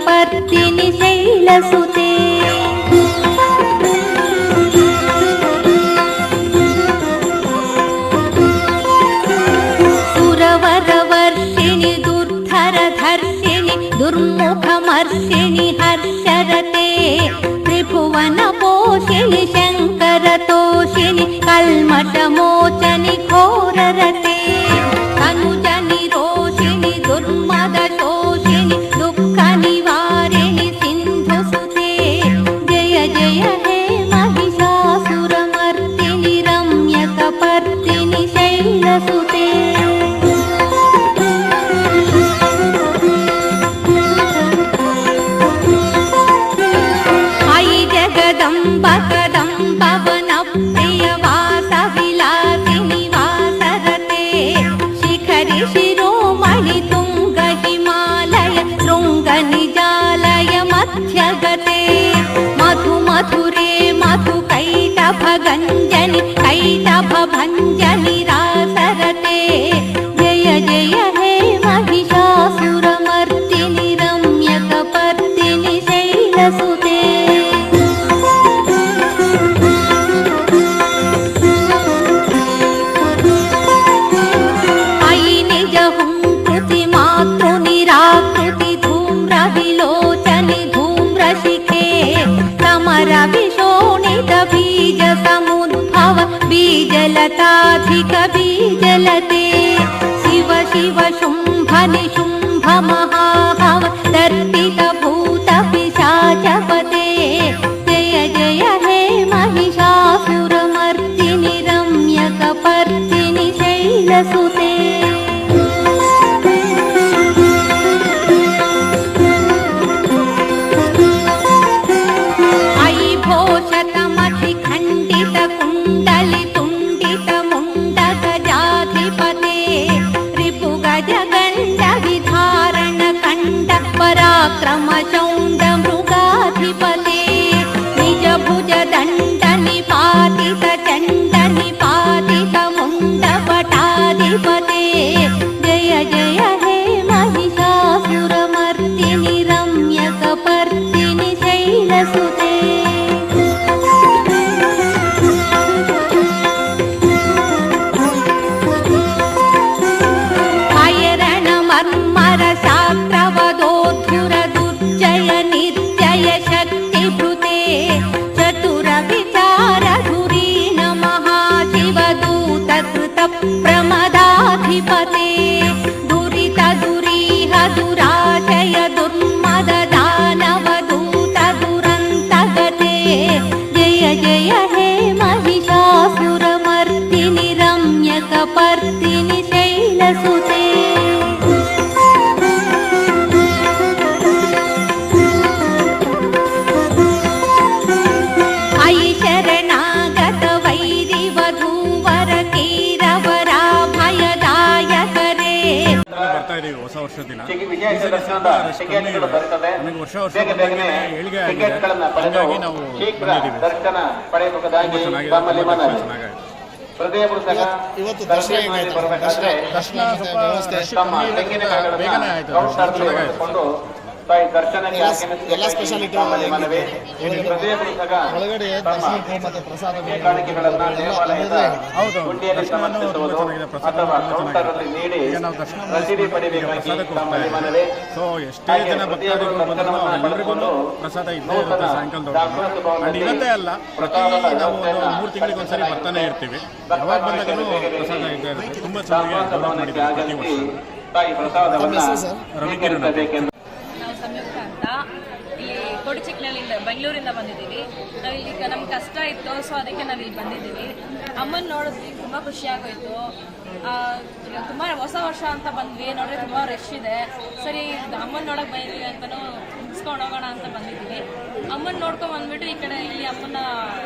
सुरमर्तिनि शैलसुते सुरवरवर्षिणि दुर्धरधर्षिणि दुर्मुखमर्षिणि हर्षरते त्रिभुवनपोषिणि शङ्करतोषिणि कल्मषमो వర్తిని శైలసుతే అయి జగదంబ కదంబ వనప్రియ వాస విలాసిని వాసరతే శిఖరి శిరోమణి తుంగ హిమాలయ శృంగ నిజాలయ మధ్యగతే మధు మధురే మధు కైటభ గంజని रासरते लताधिकबीजलते शिव शिव शुम्भनि शुम्भमः दर्तिकभूतपिशा च जय जय हे महिषासुरमर्दिनि रम्यकपर्दिनि शैलसुते। अयि भोषतमधिखण्डितकुण्ड ಮಾತ್ರ ಮಚ ಟಿಕೆಟ್ ದರ್ಶನದ ಟಿಕೆಟ್ಗಳು ಬರ್ತದೆ. ಬೇಗ ಬೇಗನೆ ಪಡೆದು ಶೀಘ್ರ ದರ್ಶನ ಚೆನ್ನಾಗಿದೆ ತಮ್ಮಲ್ಲಿ ಮನವಿ ಹೃದಯ ದರ್ಶನ ಮಾಡಿ ಬರಬೇಕಾದ್ರೆ ವ್ಯವಸ್ಥೆ ರಶ್ ತಮ್ಮ ತೆಂಗಿನ ಇರೋದ್ರಿಂದ ತಾಯಿ ಎಲ್ಲ- ಮನವಿ? ಹೃದಯ ಪುಸ್ತಕ ಕಾಣಿಕೆಗಳನ್ನ ದೇವಾಲಯದ ಗುಂಡಿಯಲ್ಲಿ ಸಮರ್ಪಿಸುವುದು ಅಥವಾ ಕೌಂಟರ್ ಅಲ್ಲಿ ನೀಡಿ ರಸೀದಿ ತಮ್ಮಲ್ಲಿ ಮನವಿ ಸೊ ಎಷ್ಟೇ ಜನ ಭಕ್ತಾದಿಗಳು ಬಂದರೂ ಪ್ರಸಾದ ಇದ್ದೇ ಇರುತ್ತೆ ನೂತನ ಸಾಯಂಕಾಲದವರೆಗೂ. ಅಂಡ್ ಇವತ್ತೇ ಅಲ್ಲ ಪ್ರತಿ ನಾವು ಒಂದು ಮೂರು ತಿಂಗಳಿಗೆ ಒಂದ್ಸರಿ ಬರ್ತಾನೆ ಇರ್ತೀವಿ. ಯಾವಾಗ ಬಂದಾಗಲೂ ಪ್ರಸಾದ ಇದ್ದೇ ಇರುತ್ತೆ. ತುಂಬ ಚೆನ್ನಾಗಿ ಡೆವಲಪ್ ಮಾಡಿದ್ದೀವಿ ಪ್ರತಿ ವರ್ಷ. ತಾಯಿ ಪ್ರಸಾದವನ್ನ ತಮ್ಮ ಹೆಸರು ಸರ್? ರವಿಕಿರಣ್ ಅಂತ. ಸ್ವೀಕರಿಸಬೇಕೆಂದು ನಾವು ಸಂಯುಕ್ತ ಅಂತ ಇಲ್ಲಿ ಕೊಡಚಿಕ್ನಳ್ಳಿಂದ ಬೆಂಗಳೂರಿಂದ ಬಂದಿದ್ದೀವಿ. ನಾವು ಇಲ್ಲಿ ನಮ್ಗೆ ಕಷ್ಟ ಇತ್ತು ಸೊ ಅದಕ್ಕೆ ನಾವು ಇಲ್ಲಿ ಬಂದಿದ್ದೀವಿ. ಅಮ್ಮನ ನೋಡಿದ್ವಿ ತುಂಬ ಖುಷಿ ಆಗೋಯ್ತು. ಆ, ತುಂಬ ಹೊಸ ವರ್ಷ ಅಂತ ಬಂದ್ವಿ ನೋಡಿದ್ರೆ ತುಂಬ ರಶ್ ಇದೆ. ಸರಿ ಅಮ್ಮನ ನೋಡಕ್ಕೆ ಬಂದಿದ್ವಿ ಅಂತಲೂ ಮುಗಿಸ್ಕೊಂಡು ಹೋಗೋಣ ಅಂತ ಬಂದಿದ್ದೀವಿ. ಅಮ್ಮನ ನೋಡ್ಕೊಂಡು ಬಂದ್ಬಿಟ್ಟು ಈ ಕಡೆ ಇಲ್ಲಿ ಅಮ್ಮನ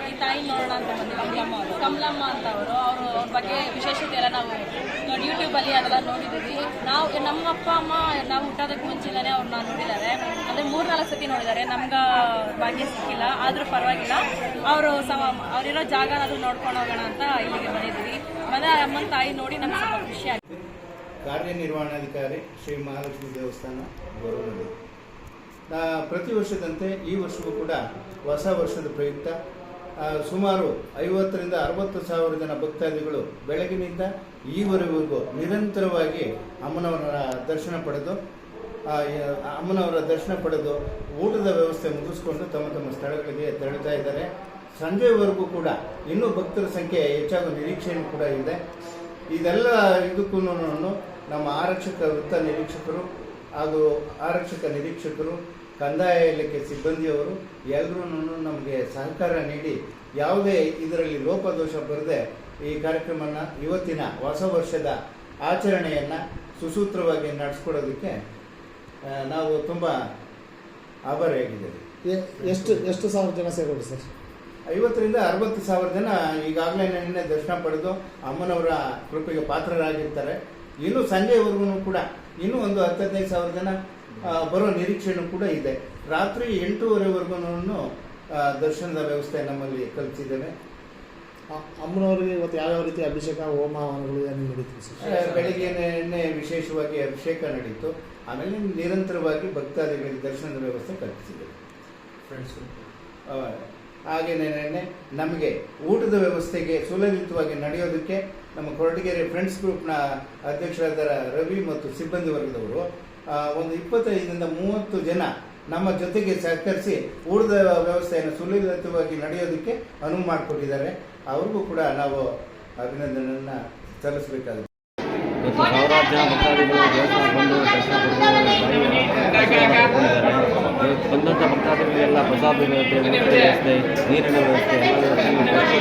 ಈ ತಾಯಿ ನೋಡೋಣ ಅಂತ ಬಂದಿದ್ದೀವಿ. ಕಮಲಮ್ಮ ಅವರು. ಕಮಲಮ್ಮ ಅಂತ ಅವರು ಅವರು ಬಗ್ಗೆ ವಿಶೇಷತೆ ಎಲ್ಲ ನಾವು ಯೂಟ್ಯೂಬಲ್ಲಿ ಅದೆಲ್ಲ ನೋಡಿದ್ದೀವಿ. ನಾವು ನಮ್ಮ ಅಪ್ಪ ಅಮ್ಮ ನಾವು ಹುಟ್ಟೋದಕ್ಕೆ ಮುಂಚೆನೇ ಅವ್ರನ್ನ ನೋಡಿದ್ದಾರೆ. ಅಂದರೆ ಮೂರು ನಾಲ್ಕು ಸತಿ ನೋಡಿದ್ದಾರೆ. ನಮ್ಗೆ ಭಾಗ್ಯ ಸಿಕ್ಕಿಲ್ಲ. ಆದರೂ ಪರವಾಗಿಲ್ಲ. ಅವರು ಸಮ ಅವರಿರೋ ಅದು ನೋಡ್ಕೊಂಡು ಹೋಗೋಣ ಅಂತ ಇಲ್ಲಿಗೆ ಬಂದಿದ್ದೀವಿ. ಮತ್ತೆ ಅಮ್ಮನ ತಾಯಿ ನೋಡಿ ನಮ್ಗೆ ಸ್ವಲ್ಪ ಖುಷಿ ಕಾರ್ಯನಿರ್ವಹಣಾಧಿಕಾರಿ ಶ್ರೀ ಮಹಾಲಕ್ಷ್ಮಿ ದೇವಸ್ಥಾನ ಆ, ಪ್ರತಿ ವರ್ಷದಂತೆ ಈ ವರ್ಷವೂ ಕೂಡ ಹೊಸ ವರ್ಷದ ಪ್ರಯುಕ್ತ. ಸುಮಾರು ಐವತ್ತರಿಂದ ಅರವತ್ತು ಸಾವಿರ ಜನ ಭಕ್ತಾದಿಗಳು ಬೆಳಗಿನಿಂದ ಈವರೆಗೂ ನಿರಂತರವಾಗಿ ಅಮ್ಮನವರ ದರ್ಶನ ಪಡೆದು ಅಮ್ಮನವರ ದರ್ಶನ ಪಡೆದು ಊಟದ ವ್ಯವಸ್ಥೆ ಮುಗಿಸ್ಕೊಂಡು ತಮ್ಮ ತಮ್ಮ ಸ್ಥಳಗಳಿಗೆ ತೆರಳುತ್ತಾ ಇದ್ದಾರೆ. ಸಂಜೆವರೆಗೂ ಕೂಡ ಇನ್ನೂ ಭಕ್ತರ ಸಂಖ್ಯೆ ಹೆಚ್ಚಾಗುವ ನಿರೀಕ್ಷೆಯೂ ಕೂಡ ಇದೆ. ಇದೆಲ್ಲ ಇದಕ್ಕೂ ನಮ್ಮ ಆರಕ್ಷಕ ವೃತ್ತ ನಿರೀಕ್ಷಕರು ಹಾಗೂ ಆರಕ್ಷಕ ನಿರೀಕ್ಷಕರು ಕಂದಾಯ ಇಲಾಖೆ ಸಿಬ್ಬಂದಿಯವರು ಎಲ್ಲರೂ ನಮಗೆ ಸಹಕಾರ ನೀಡಿ ಯಾವುದೇ ಇದರಲ್ಲಿ ಲೋಪದೋಷ ಬರದೆ ಈ ಕಾರ್ಯಕ್ರಮನ ಇವತ್ತಿನ ಹೊಸ ವರ್ಷದ ಆಚರಣೆಯನ್ನು ಸುಸೂತ್ರವಾಗಿ ನಡೆಸ್ಕೊಡೋದಕ್ಕೆ ನಾವು ತುಂಬ ಆಭಾರಿಯಾಗಿದ್ದೇವೆ. ಎಷ್ಟು ಎಷ್ಟು ಸಾವಿರ ಜನ ಸೇರೋದು ಸರ್? ಐವತ್ತರಿಂದ ಅರವತ್ತು ಸಾವಿರ ಜನ ಈಗಾಗಲೇ ನಿನ್ನೆ ದರ್ಶನ ಪಡೆದು ಅಮ್ಮನವರ ಕೃಪೆಗೆ ಪಾತ್ರರಾಗಿರ್ತಾರೆ. ಇನ್ನು ಸಂಜೆವರೆಗೂ ಕೂಡ ಇನ್ನೂ ಒಂದು ಹತ್ತು ಹದಿನೈದು ಸಾವಿರ ಜನ ಬರೋ ನಿರೀಕ್ಷೆನೂ ಕೂಡ ಇದೆ. ರಾತ್ರಿ ಎಂಟೂವರೆವರೆಗೂ ದರ್ಶನದ ವ್ಯವಸ್ಥೆ ನಮ್ಮಲ್ಲಿ ಕಲ್ಪಿಸಿದ್ದೇವೆ. ಅ- ಅಮ್ಮನವರಿಗೆ ಇವತ್ತು ಯಾವ್ಯಾವ ರೀತಿ ಅಭಿಷೇಕ ಹೋಮ ಹವನಗಳು ಏನು ನಿನ್ನೆ ವಿಶೇಷವಾಗಿ ಅಭಿಷೇಕ ನಡೀತು. ಆಮೇಲೆ ನಿರಂತರವಾಗಿ ಭಕ್ತಾದಿಗಳಿಗೆ ದರ್ಶನದ ವ್ಯವಸ್ಥೆ ಕಲ್ಪಿಸಿದೆ ಫ್ರೆಂಡ್ಸ್ ಹಾಗೆಯೇ ನಿನ್ನೆ ನಮಗೆ ಊಟದ ವ್ಯವಸ್ಥೆಗೆ ಸುಲಲಿತವಾಗಿ ನಡೆಯೋದಕ್ಕೆ ನಮ್ಮ ಕೊರಟಗೆರೆ ಫ್ರೆಂಡ್ಸ್ ಗ್ರೂಪ್ನ ಅಧ್ಯಕ್ಷರಾದ ರವಿ ಮತ್ತು ಸಿಬ್ಬಂದಿ ವರ್ಗದವರು ಒಂದು ಇಪ್ಪತ್ತೈದರಿಂದ ಮೂವತ್ತು ಜನ ನಮ್ಮ ಜೊತೆಗೆ ಸಹಕರಿಸಿ ಉಳಿದ ವ್ಯವಸ್ಥೆಯನ್ನು ಸುಲಲಿತವಾಗಿ ನಡೆಯೋದಕ್ಕೆ ಅನುವು ಮಾಡಿಕೊಟ್ಟಿದ್ದಾರೆ. ಅವ್ರಿಗೂ ಕೂಡ ನಾವು ಅಭಿನಂದನೆಯನ್ನು ಸಲ್ಲಿಸಬೇಕಾಗುತ್ತೆ ಇವತ್ತು ದೇವಸ್ಥಾನ ಬಂದಂಥ ಭಕ್ತಾದಿಗಳಿಗೆಲ್ಲ ಪ್ರಸಾದ ವ್ಯವಸ್ಥೆ ನೀರಿನ ವ್ಯವಸ್ಥೆ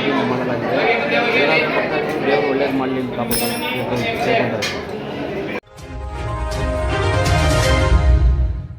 ಎಲ್ಲ ಮಾಡಲಾಗಿದೆ. ಭಕ್ತಾದಿಗಳು ದೇವರು ಒಳ್ಳೇದು ಮಾಡಲಿ ಅಂತ